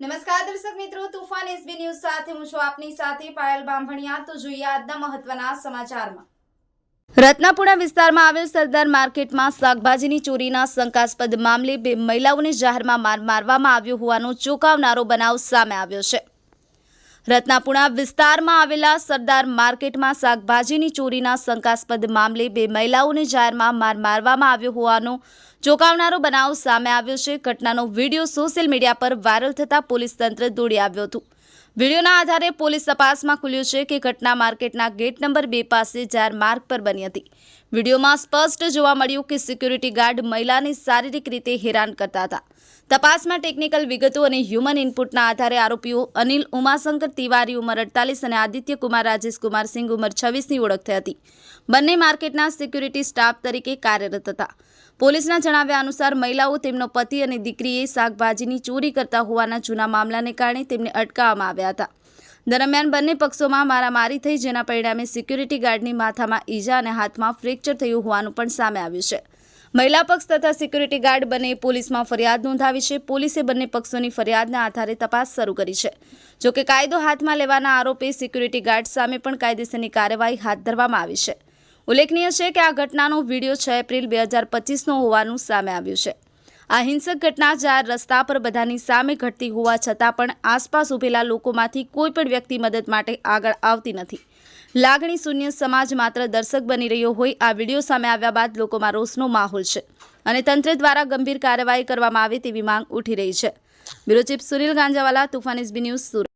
નમસ્કાર દર્શક મિત્રો, તુફાન એસબી ન્યૂઝ સાથે હું છું આપની સાથે પાયલ બાંભણિયા. તો જોઈએ આજના મહત્વના સમાચારમાં. રત્નાપુરા વિસ્તારમાં આવેલ સરદાર માર્કેટમાં શાકભાજીની ચોરીના શંકાસ્પદ મામલે બે મહિલાઓને જાહેરમાં માર મારવામાં આવ્યો હોવાનો ચોંકાવનારો બનાવ સામે આવ્યો છે. રત્નાપુરા વિસ્તારમાં આવેલા સરદાર માર્કેટમાં શાકભાજીની ચોરીના શંકાસ્પદ મામલે બે મહિલાઓને જાહેરમાં માર મારવામાં આવ્યો હોવાનો ચોંકાવનારો બનાવ સામે આવ્યો છે. ઘટનાનો વીડિયો સોશિયલ મીડિયા પર વાયરલ થતાં પોલીસ તંત્ર દોડી આવ્યું હતું. વિડીયોના આધારે પોલીસ તપાસમાં ખુલ્યું છે કે ઘટના માર્કેટના ગેટ નંબર બે પાસે જાહેર માર્ગ પર બની હતી. વિડીયોમાં સ્પષ્ટ જોવા મળ્યું કે સિક્યુરિટી ગાર્ડ મહિલાને શારીરિક રીતે હેરાન કરતા હતા. તપાસમાં ટેકનિકલ વિગતો અને હ્યુમન ઇનપુટના આધારે આરોપીઓ અનિલ ઉમાશંકર તિવારી ઉંમર અડતાલીસ અને આદિત્ય કુમાર, રાજેશ કુમાર સિંઘ ઉંમર છવ્વીસની ઓળખ થઈ હતી. બંને માર્કેટના સિક્યુરિટી સ્ટાફ તરીકે કાર્યરત હતા. પોલીસના જણાવ્યા અનુસાર, મહિલાઓ તેમનો પતિ અને દીકરીએ શાકભાજીની ચોરી કરતા હોવાના જૂના મામલાને કારણે તેમને અટકાવવામાં આવ્યા હતા. દરમિયાન બંને પક્ષોમાં મારામારી થઈ, જેના પરિણામે સિક્યુરિટી ગાર્ડની માથામાં ઈજા અને હાથમાં ફ્રેક્ચર થયું હોવાનું પણ સામે આવ્યું છે. મહિલા પક્ષ તથા સિક્યુરિટી ગાર્ડ બંને પોલીસમાં ફરિયાદ નોંધાવી છે. પોલીસે બંને પક્ષોની ફરિયાદના આધારે તપાસ શરૂ કરી છે. જોકે કાયદો હાથમાં લેવાના આરોપે સિક્યુરિટી ગાર્ડ સામે પણ કાયદેસરની કાર્યવાહી હાથ ધરવામાં આવી છે. ઉલ્લેખનીય છે કે આ ઘટનાનો વીડિયો છ એપ્રિલ બે હજાર પચીસનો હોવાનું સામે આવ્યું છે. આ હિંસક ઘટના ચાર રસ્તા પર બધાની સામે ઘટતી હોવા છતાં પણ આસપાસ ઉભેલા લોકોમાંથી કોઈ પણ વ્યક્તિ મદદ માટે આગળ આવતી નથી. લાગણી શૂન્ય સમાજ માત્ર દર્શક બની રહ્યો હોય આ વીડિયો સામે આવ્યા બાદ લોકોમાં રોષનો માહોલ છે અને તંત્ર દ્વારા ગંભીર કાર્યવાહી કરવામાં આવે તેવી માંગ ઉઠી રહી છે. Bureau chief Sunil Ganjawala, Toofan news Surat.